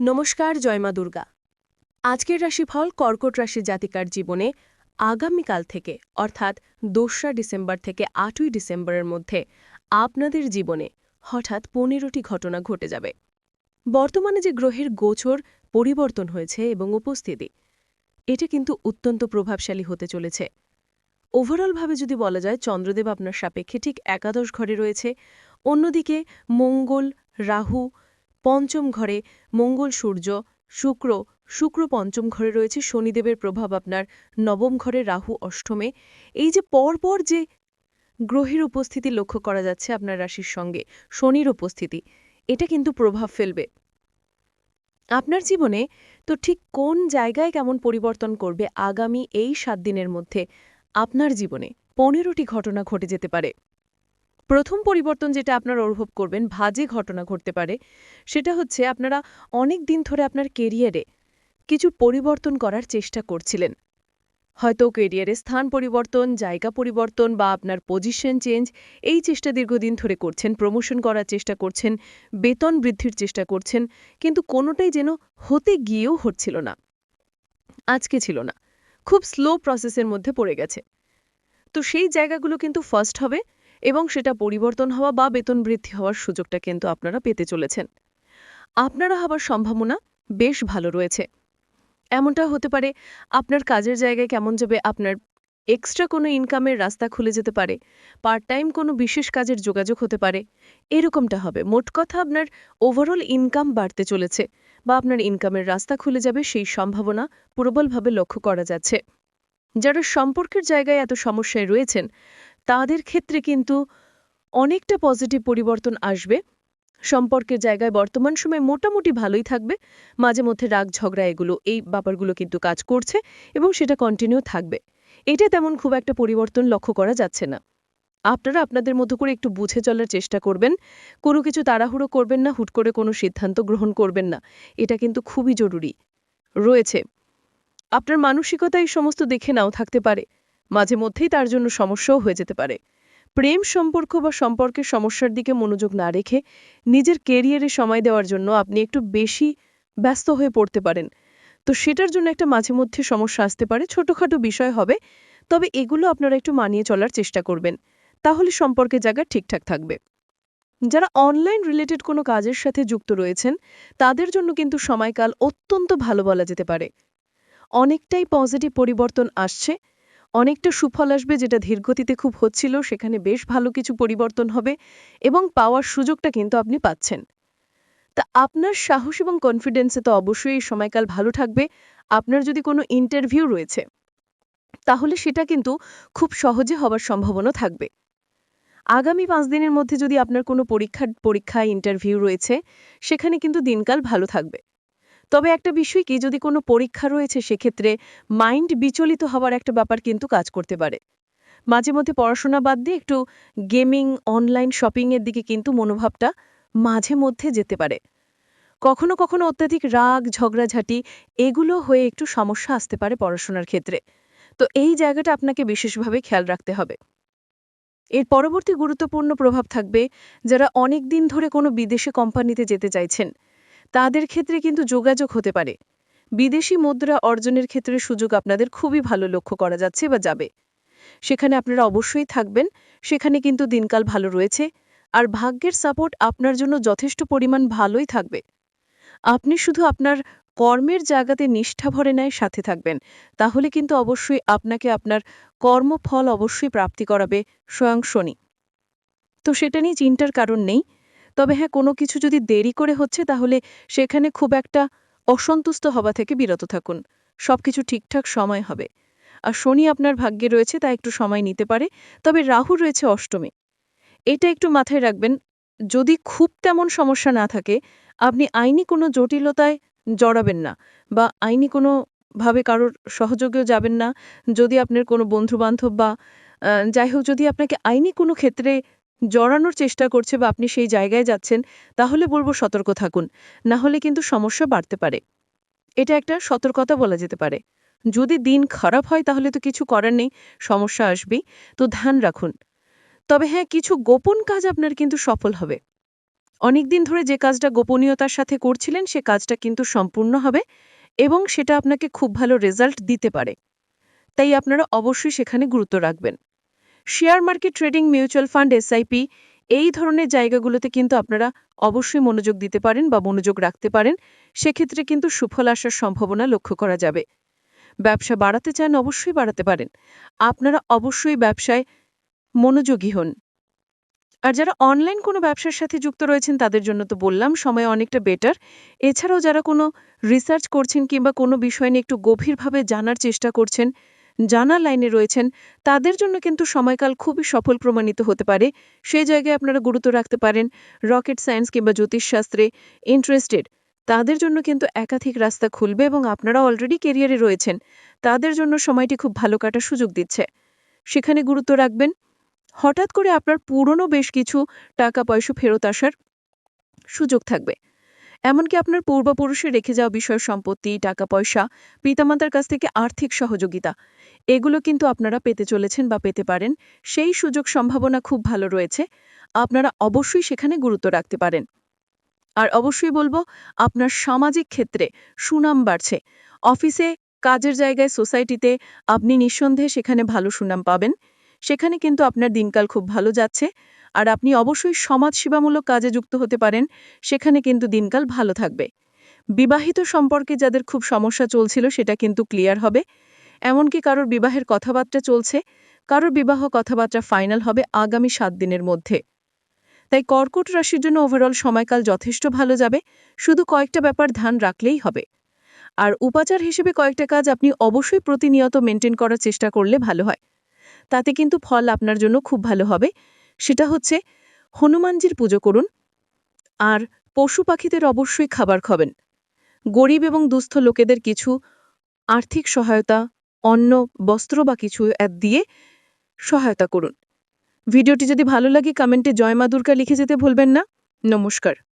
নমস্কার জয়মা দুর্গা। আজকের রাশিফল কর্কট রাশি জাতিকার জীবনে আগামীকাল থেকে, অর্থাৎ দোসরা ডিসেম্বর থেকে আটই ডিসেম্বরের মধ্যে আপনাদের জীবনে হঠাৎ পনেরোটি ঘটনা ঘটে যাবে। বর্তমানে যে গ্রহের গোচর পরিবর্তন হয়েছে এবং উপস্থিতি, এটা কিন্তু অত্যন্ত প্রভাবশালী হতে চলেছে। ওভারঅলভাবে যদি বলা যায়, চন্দ্রদেব আপনার সাপেক্ষে ঠিক একাদশ ঘরে রয়েছে। অন্যদিকে মঙ্গল, রাহু পঞ্চম ঘরে মঙ্গল সূর্য, শুক্র শুক্র পঞ্চম ঘরে রয়েছে শনিদেবের প্রভাব আপনার নবম ঘরে রাহু অষ্টমে। এই যে পরপর যে গ্রহের উপস্থিতি লক্ষ্য করা যাচ্ছে আপনার রাশির সঙ্গে, শনির উপস্থিতি, এটা কিন্তু প্রভাব ফেলবে। আপনার জীবনে তো ঠিক কোন জায়গায় কেমন পরিবর্তন করবে আগামী এই সাত দিনের মধ্যে আপনার জীবনে? পনেরোটি ঘটনা ঘটে যেতে পারে। প্রথম পরিবর্তন যেটা আপনারা অনুভব করবেন ভাজে ঘটনা ঘটতে পারে, সেটা হচ্ছে আপনারা অনেক দিন ধরে আপনার কেরিয়ারে কিছু পরিবর্তন করার চেষ্টা করছিলেন। হয়তো কেরিয়ারে স্থান পরিবর্তন, জায়গা পরিবর্তন বা আপনার পজিশন চেঞ্জ এই চেষ্টা দীর্ঘদিন ধরে করছেন প্রমোশন করার চেষ্টা করছেন, বেতন বৃদ্ধির চেষ্টা করছেন, কিন্তু কোনোটাই যেন হতে গিয়েও হচ্ছিল না, আজকে ছিল না। খুব স্লো প্রসেসের মধ্যে পড়ে গেছে। তো সেই জায়গাগুলো কিন্তু ফার্স্ট হবে। এবং সেটা পরিবর্তন হওয়া বা বেতন বৃদ্ধি হওয়ার সুযোগটা কিন্তু আপনারা পেতে চলেছেন। আপনারা হবার সম্ভাবনা বেশ ভালো রয়েছে। এমনটা হতে পারে আপনার কাজের জায়গায় কেমন যাবে, আপনার এক্সট্রা কোনো ইনকামের রাস্তা খুলে যেতে পারে পার্ট টাইম কোনো বিশেষ কাজের যোগাযোগ হতে পারে, এরকমটা হবে। মোট কথা আপনার ওভারঅল ইনকাম বাড়তে চলেছে বা আপনার ইনকামের রাস্তা খুলে যাবে সেই সম্ভাবনা প্রবলভাবে লক্ষ্য করা যাচ্ছে। যারা সম্পর্কের জায়গায় এত সমস্যায় রয়েছেন তাদের ক্ষেত্রে কিন্তু অনেকটা পজিটিভ পরিবর্তন আসবে। সম্পর্কের জায়গায় বর্তমান সময়ে মোটামুটি ভালোই থাকবে। মাঝে মধ্যে রাগ, ঝগড়া এগুলো, এই ব্যাপারগুলো কিন্তু কাজ করছে এবং সেটা কন্টিনিউ থাকবে। এটা তেমন খুব একটা পরিবর্তন লক্ষ্য করা যাচ্ছে না। আপনারা আপনাদের মতো করে একটু বুঝে চলার চেষ্টা করবেন। কোনো কিছু তাড়াহুড়ো করবেন না, হুট করে কোনো সিদ্ধান্ত গ্রহণ করবেন না। এটা কিন্তু খুবই জরুরি। রয়েছে। আপনার মানসিকতা এই সমস্ত দেখে নাও থাকতে পারে। মাঝে মধ্যেই তার জন্য সমস্যাও হয়ে যেতে পারে। প্রেম সম্পর্ক বা সম্পর্কের সমস্যার দিকে মনোযোগ না রেখে নিজের কেরিয়ারে সময় দেওয়ার জন্য আপনি একটু বেশি ব্যস্ত হয়ে পড়তে পারেন। তো সেটার জন্য একটা মাঝে মধ্যে সমস্যা আসতে পারে। ছোটখাটো বিষয় হবে, তবে এগুলো আপনারা একটু মানিয়ে চলার চেষ্টা করবেন। তাহলে সম্পর্কের জায়গা ঠিকঠাক থাকবে। যারা অনলাইন রিলেটেড কোনো কাজের সাথে যুক্ত রয়েছেন, তাদের জন্য কিন্তু সময়কাল অত্যন্ত ভালো বলা যেতে পারে। অনেকটাই পজিটিভ পরিবর্তন আসছে। অনেকটা সুফল আসবে যেটা ধীরগতিতে খুব হচ্ছিল, সেখানে বেশ ভালো কিছু পরিবর্তন হবে এবং পাওয়ার সুযোগটা কিন্তু আপনি পাচ্ছেন। তা আপনার সাহস এবং কনফিডেন্সে তো অবশ্যই এই সময়কাল ভালো থাকবে। আপনার যদি কোনো ইন্টারভিউ রয়েছে, তাহলে সেটা কিন্তু খুব সহজে হবার সম্ভাবনা থাকবে। আগামী পাঁচ দিনের মধ্যে যদি আপনার কোনো পরীক্ষা পরীক্ষা ইন্টারভিউ রয়েছে, সেখানে কিন্তু দিনকাল ভালো থাকবে। তবে একটা বিষয় কি, যদি কোনো পরীক্ষা রয়েছে, সেক্ষেত্রে মাইন্ড বিচলিত হওয়ার একটা ব্যাপার কিন্তু কাজ করতে পারে। মাঝে মধ্যে পড়াশোনা বাদ দিয়ে একটু গেমিং, অনলাইন শপিংয়ের দিকে কিন্তু মনোভাবটা মাঝে মধ্যে যেতে পারে। কখনো কখনো অত্যাধিক রাগ, ঝগড়াঝাটি, এগুলো হয়ে একটু সমস্যা আসতে পারে পড়াশোনার ক্ষেত্রে। তো এই জায়গাটা আপনাকে বিশেষভাবে খেয়াল রাখতে হবে। এর পরবর্তী গুরুত্বপূর্ণ প্রভাব থাকবে যারা অনেক দিন ধরে কোনো বিদেশি কোম্পানিতে যেতে চাইছেন। তাদের ক্ষেত্রে কিন্তু যোগাযোগ হতে পারে। বিদেশি মুদ্রা অর্জনের ক্ষেত্রে সুযোগ আপনাদের খুবই ভালো লক্ষ্য করা যাচ্ছে বা যাবে। সেখানে আপনারা অবশ্যই থাকবেন, সেখানে কিন্তু দিনকাল ভালো রয়েছে, আর ভাগ্যের সাপোর্ট আপনার জন্য যথেষ্ট পরিমাণ ভালোই থাকবে। আপনি শুধু আপনার কর্মের জায়গাতে নিষ্ঠা ভরে নেয় সাথে থাকবেন, তাহলে কিন্তু অবশ্যই আপনাকে আপনার কর্মফল অবশ্যই প্রাপ্তি করাবে স্বয়ং শনি। তো সেটা নিয়ে চিন্তার কারণ নেই তবে হ্যাঁ কোনো কিছু যদি দেরি করে হচ্ছে, তাহলে সেখানে খুব একটা অসন্তুষ্ট হওয়া থেকে বিরত থাকুন। সবকিছু ঠিকঠাক সময় হবে। আর শনি আপনার ভাগ্যে রয়েছে তা একটু সময় নিতে পারে। তবে রাহু রয়েছে অষ্টমে। এটা একটু মাথায় রাখবেন, যদি খুব তেমন সমস্যা না থাকে, আপনি আইনি কোনো জটিলতায় জড়াবেন না বা আইনি কোনো ভাবে কারোর সহযোগেও যাবেন না। যদি আপনার কোনো বন্ধুবান্ধব বা যাই হোক, যদি আপনাকে আইনি কোনো ক্ষেত্রে জড়ানোর চেষ্টা করছে বা আপনি সেই জায়গায় যাচ্ছেন, তাহলে বলব সতর্ক থাকুন। না হলে কিন্তু সমস্যা বাড়তে পারে। এটা একটা সতর্কতা বলা যেতে পারে। যদি দিন খারাপ হয়, তাহলে তো কিছু করার নেই, সমস্যা আসবেই। তো ধ্যান রাখুন। তবে হ্যাঁ কিছু গোপন কাজ আপনার কিন্তু সফল হবে। অনেকদিন ধরে যে কাজটা গোপনীয়তার সাথে করছিলেন, সে কাজটা কিন্তু সম্পূর্ণ হবে এবং সেটা আপনাকে খুব ভালো রেজাল্ট দিতে পারে। তাই আপনারা অবশ্যই সেখানে গুরুত্ব রাখবেন। Share market trading mutual fund SIP, এই ধরনের জায়গাগুলোতে কিন্তু আপনারা অবশ্যই মনোযোগ দিতে পারেন বা মনোযোগ রাখতে পারেন। সেক্ষেত্রে কিন্তু সুফল আসার সম্ভাবনা লক্ষ্য করা যাবে। ব্যবসা বাড়াতে চান অবশ্যই বাড়াতে পারেন। আপনারা অবশ্যই ব্যবসায় মনোযোগী হন। আর যারা অনলাইন কোনো ব্যবসার সাথে যুক্ত রয়েছেন, তাদের জন্য তো বললাম, সময় অনেকটা বেটার। এছাড়াও যারা কোনো রিসার্চ করছেন কিংবা কোনো বিষয় নিয়ে একটু গভীরভাবে জানার চেষ্টা করছেন জানার লাইনে রয়েছেন, তাদের জন্য কিন্তু সময়কাল খুবই সফল প্রমাণিত হতে পারে। সেই জায়গায় আপনারা গুরুত্ব রাখতে পারেন, রকেট সায়েন্স কিংবা জ্যোতিষশাস্ত্রে ইন্টারেস্টেড। তাদের জন্য কিন্তু একাধিক রাস্তা খুলবে এবং আপনারা অলরেডি কেরিয়ারে রয়েছেন। তাদের জন্য সময়টি খুব ভালো কাটার সুযোগ দিচ্ছে। সেখানে গুরুত্ব রাখবেন, হঠাৎ করে আপনার পুরনো বেশ কিছু টাকা পয়সা ফেরত আসার সুযোগ থাকবে। এমনকি আপনার পূর্বপুরুষে রেখে যাওয়া বিষয় সম্পত্তি টাকা পয়সা পিতামাতার কাছ থেকে আর্থিক সহযোগিতা, এগুলো কিন্তু আপনারা পেতে চলেছেন বা পেতে পারেন। সেই সুযোগ সম্ভাবনা খুব ভালো রয়েছে। আপনারা অবশ্যই সেখানে গুরুত্ব রাখতে পারেন। আর অবশ্যই বলব, আপনার সামাজিক ক্ষেত্রে সুনাম বাড়ছে। অফিসে, কাজের জায়গায়, সোসাইটিতে আপনি নিঃসন্দেহে সেখানে ভালো সুনাম পাবেন। সেখানে কিন্তু আপনার দিনকাল খুব ভালো যাচ্ছে। আর আপনি অবশ্যই সমাজসেবামূলক কাজে যুক্ত হতে পারেন, সেখানে কিন্তু দিনকাল ভালো থাকবে। বিবাহিত সম্পর্কে যাদের খুব সমস্যা চলছিল, সেটা কিন্তু ক্লিয়ার হবে। এমনকি কারোর বিবাহের কথাবার্তা চলছে, কারোর বিবাহ কথাবার্তা ফাইনাল হবে আগামী সাত দিনের মধ্যে। তাই কর্কট রাশির জন্য ওভারঅল সময়কাল যথেষ্ট ভালো যাবে, শুধু কয়েকটা ব্যাপার ধ্যান রাখলেই হবে। আর উপাচার হিসেবে কয়েকটা কাজ আপনি অবশ্যই প্রতিনিয়ত মেনটেন করার চেষ্টা করলে ভালো হয়। তাতে কিন্তু ফল আপনার জন্য খুব ভালো হবে। সেটা হচ্ছে, হনুমানজির পুজো করুন আর পশু পাখিদের অবশ্যই খাবার খাবেন। গরিব এবং দুস্থ লোকেদের কিছু আর্থিক সহায়তা, অন্ন, বস্ত্র বা কিছু দিয়ে সহায়তা করুন। ভিডিওটি যদি ভালো লাগে, কমেন্টে জয় মা দুর্গা লিখে যেতে ভুলবেন না। নমস্কার।